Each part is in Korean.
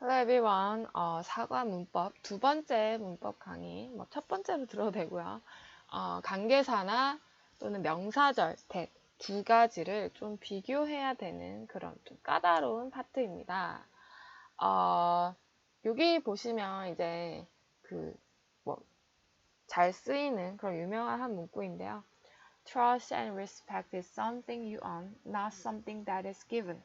Hello everyone. 어, 사과 문법 두 번째 문법 강의. 뭐 첫 번째로 들어도 되고요. 어, 관계사나 또는 명사절, that 두 가지를 좀 비교해야 되는 그런 좀 까다로운 파트입니다. 어, 여기 보시면 이제 그 뭐 잘 쓰이는 그런 유명한 한 문구인데요. Trust and respect is something you own, not something that is given.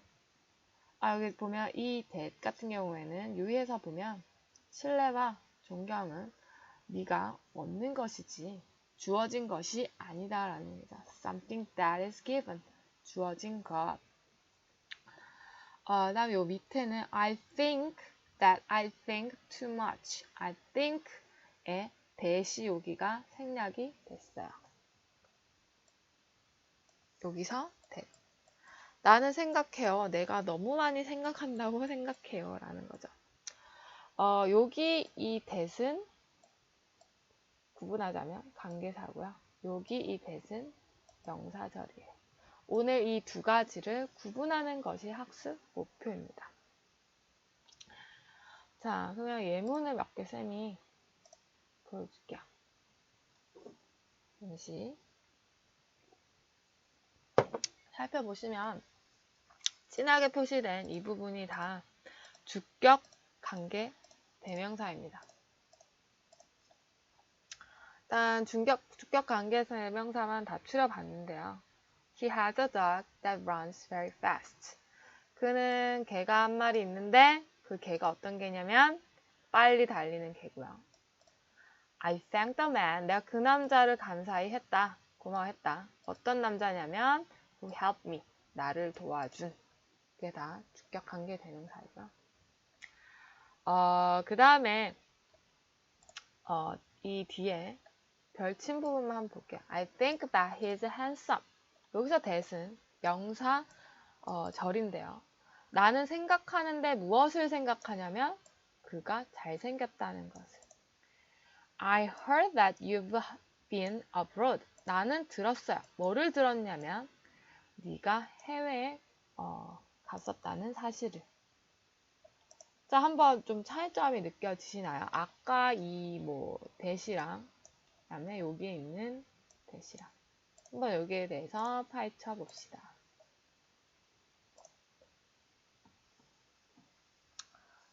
아, 여기 보면 이 that 같은 경우에는 유의해서 보면 신뢰와 존경은 네가 얻는 것이지 주어진 것이 아니다라는 얘기죠. Something that is given. 주어진 것. 어, 다음 요 밑에는 I think that I think too much. I think의 대시 여기가 생략이 됐어요. 여기서 that. 나는 생각해요. 내가 너무 많이 생각한다고 생각해요. 라는 거죠. 어, 여기 이 that은 구분하자면 관계사고요. 여기 이 that은 명사절이에요. 오늘 이 두 가지를 구분하는 것이 학습 목표입니다. 자, 그러면 예문을 몇 개 쌤이 보여줄게요. 잠시 살펴보시면 진하게 표시된 이 부분이 다 주격 관계 대명사입니다. 일단 주격, 주격 관계 대명사만 다 추려봤는데요. He has a dog that runs very fast. 그는 개가 한 마리 있는데 그 개가 어떤 개냐면 빨리 달리는 개고요. I thanked the man. 내가 그 남자를 감사히 했다. 고마워했다. 어떤 남자냐면 who helped me. 나를 도와준. 그게 다 주격 관계 대명사이고요. 어, 그 다음에 어, 이 뒤에 별침 부분만 한번 볼게요. I think that he is handsome. 여기서 that은 명사 어, 절인데요. 나는 생각하는데 무엇을 생각하냐면 그가 잘생겼다는 것을. I heard that you've been abroad. 나는 들었어요. 뭐를 들었냐면 네가 해외에 어, 갔었다는 사실을. 자, 한번 좀 차이점이 느껴지시나요? 아까 이 뭐 대시랑 그다음에 여기에 있는 대시랑 한번 여기에 대해서 파헤쳐 봅시다.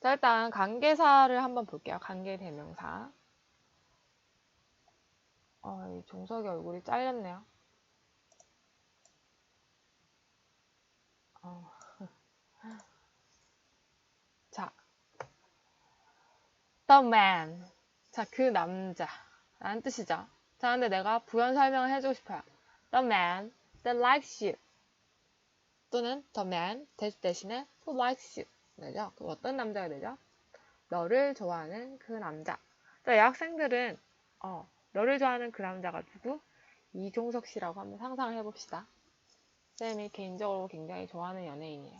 자, 일단 관계사를 한번 볼게요. 관계 대명사. 어, 이 종석이 얼굴이 잘렸네요. 어. 자, the man. 자, 그 남자. 라는 뜻이죠. 자, 근데 내가 부연 설명을 해주고 싶어요. The man that likes you. 또는 the man 대신에 who likes you. 되죠? 그 어떤 남자가 되죠? 너를 좋아하는 그 남자. 자, 여학생들은 어, 너를 좋아하는 그 남자가 누구? 이종석 씨라고 한번 상상을 해봅시다. 쌤이 개인적으로 굉장히 좋아하는 연예인이에요.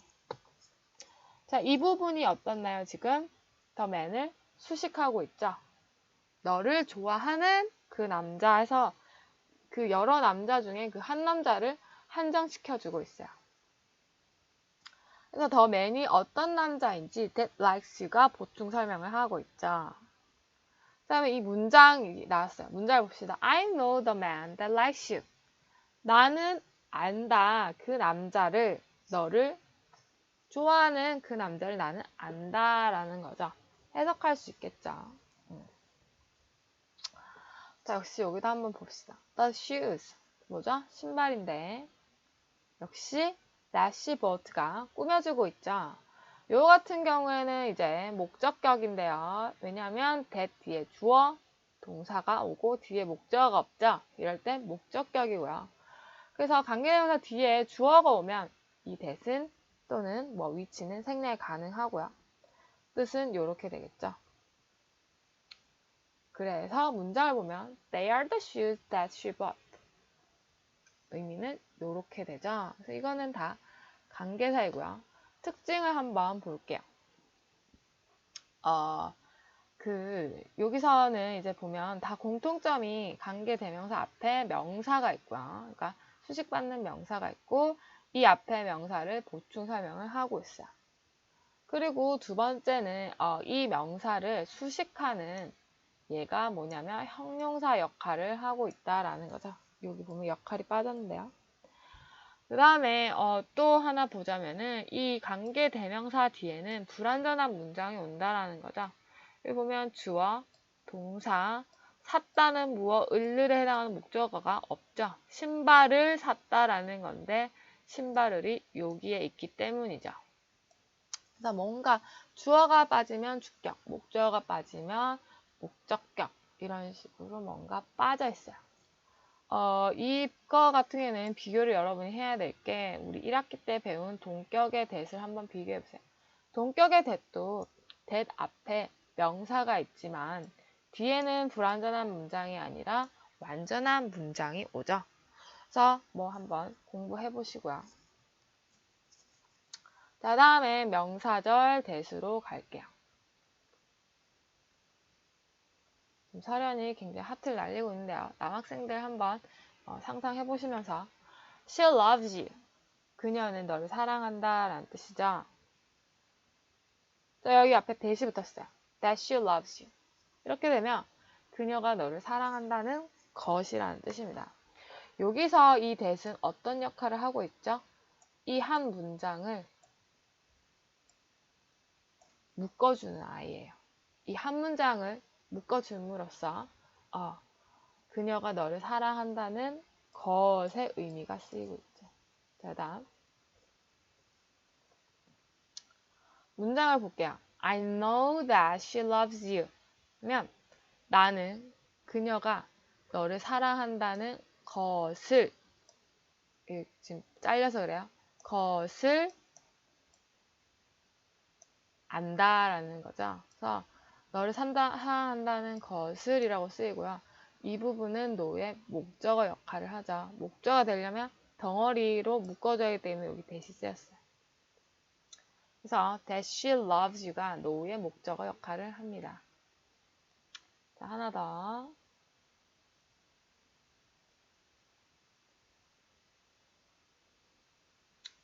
자, 이 부분이 어떻나요, 지금? 더 맨을 수식하고 있죠. 너를 좋아하는 그 남자에서 그 여러 남자 중에 그 한 남자를 한정시켜주고 있어요. 그래서 더 맨이 어떤 남자인지 that likes you가 보충 설명을 하고 있죠. 그 다음에 이 문장이 나왔어요. 문장을 봅시다. I know the man that likes you. 나는 안다. 그 남자를, 너를 좋아하는 그 남자를 나는 안다라는 거죠. 해석할 수 있겠죠. 음. 자, 역시 여기도 한번 봅시다. The shoes. 뭐죠? 신발인데. 역시 dashboard가 꾸며주고 있죠. 요 같은 경우에는 이제 목적격인데요. 왜냐하면 that 뒤에 주어, 동사가 오고 뒤에 목적어가 없죠. 이럴 땐 목적격이고요. 그래서 관계대명사 뒤에 주어가 오면 이 that은 또는 뭐 위치는 생략 가능하고요. 뜻은 이렇게 되겠죠. 그래서 문장을 보면 They are the shoes that she bought. 의미는 이렇게 되죠. 그래서 이거는 다 관계사이고요. 특징을 한번 볼게요. 어, 그 여기서는 이제 보면 다 공통점이 관계 대명사 앞에 명사가 있고요. 그러니까 수식받는 명사가 있고 이 앞에 명사를 보충 설명을 하고 있어요. 그리고 두 번째는 어, 이 명사를 수식하는 얘가 뭐냐면 형용사 역할을 하고 있다라는 거죠. 여기 보면 역할이 빠졌는데요. 그 다음에 어, 또 하나 보자면은 이 관계 대명사 뒤에는 불완전한 문장이 온다라는 거죠. 여기 보면 주어, 동사, 샀다는 무어, 을을에 해당하는 목적어가 없죠. 신발을 샀다라는 건데 신발을이 여기에 있기 때문이죠. 그래서 뭔가 주어가 빠지면 주격, 목적어가 빠지면 목적격 이런 식으로 뭔가 빠져 있어요. 어, 이거 같은 경우에는 비교를 여러분이 해야 될 게 우리 1학기 때 배운 동격의 대을 한번 비교해 보세요. 동격의 대도 대 앞에 명사가 있지만 뒤에는 불완전한 문장이 아니라 완전한 문장이 오죠. 그래서 뭐 한번 공부해 보시고요. 자, 다음에 명사절 대수로 갈게요. 서련이 굉장히 하트를 날리고 있는데요. 남학생들 한번 어, 상상해 보시면서 She loves you. 그녀는 너를 사랑한다 라는 뜻이죠. 자, 여기 앞에 대시 붙었어요. That she loves you. 이렇게 되면 그녀가 너를 사랑한다는 것이라는 뜻입니다. 여기서 이 that은 어떤 역할을 하고 있죠? 이 한 문장을 묶어주는 아이예요. 이 한 문장을 묶어줌으로써 어, 그녀가 너를 사랑한다는 것의 의미가 쓰이고 있죠. 자, 다음 문장을 볼게요. I know that she loves you. 면 나는 그녀가 너를 사랑한다는 것을 지금 잘려서 그래요. 것을 안다라는 거죠. 그래서 너를 산다, 사랑한다는 것을이라고 쓰이고요. 이 부분은 노의 목적어 역할을 하죠. 목적어가 되려면 덩어리로 묶어줘야 하기 때문에 여기 대시 쓰였어요. 그래서 that she loves you가 노의 목적어 역할을 합니다. 자, 하나 더.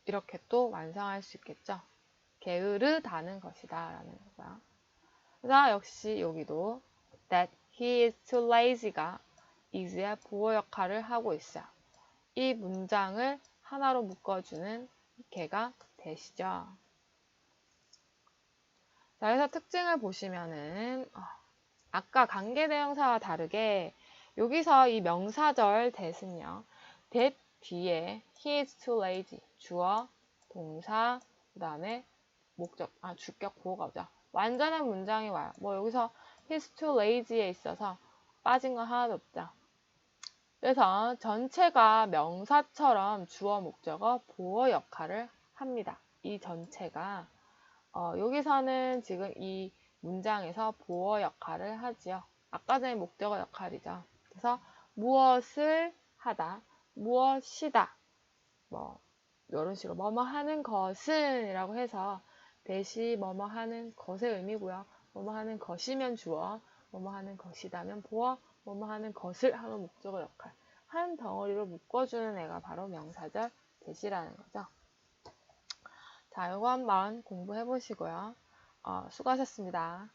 이렇게 또 완성할 수 있겠죠. 게으르다는 것이다 라는 거고요. 자, 역시 여기도 that he is too lazy가 is의 보호 역할을 하고 있어요. 이 문장을 하나로 묶어주는 개가 되시죠. 자, 그래서 특징을 보시면은 어, 아까 관계 대명사와 다르게 여기서 이 명사절 that은요. that 뒤에 he is too lazy 주어, 동사, 그 다음에 목적, 아 주격 보호가 오죠. 완전한 문장이 와요. 뭐 여기서 he's too lazy에 있어서 빠진 건 하나도 없죠. 그래서 전체가 명사처럼 주어, 목적어, 보어 역할을 합니다. 이 전체가 어, 여기서는 지금 이 문장에서 보어 역할을 하지요. 아까 전에 목적어 역할이죠. 그래서 무엇을 하다, 무엇이다, 뭐 이런 식으로 뭐뭐 하는 것은 이라고 해서 대시 뭐뭐 하는 것의 의미고요. 뭐뭐 하는 것이면 주어, 뭐뭐 하는 것이다면 보어, 뭐뭐 하는 것을 하는 목적어 역할. 한 덩어리로 묶어주는 애가 바로 명사절 대시라는 거죠. 자, 이거 한번 공부해 보시고요. 어, 수고하셨습니다.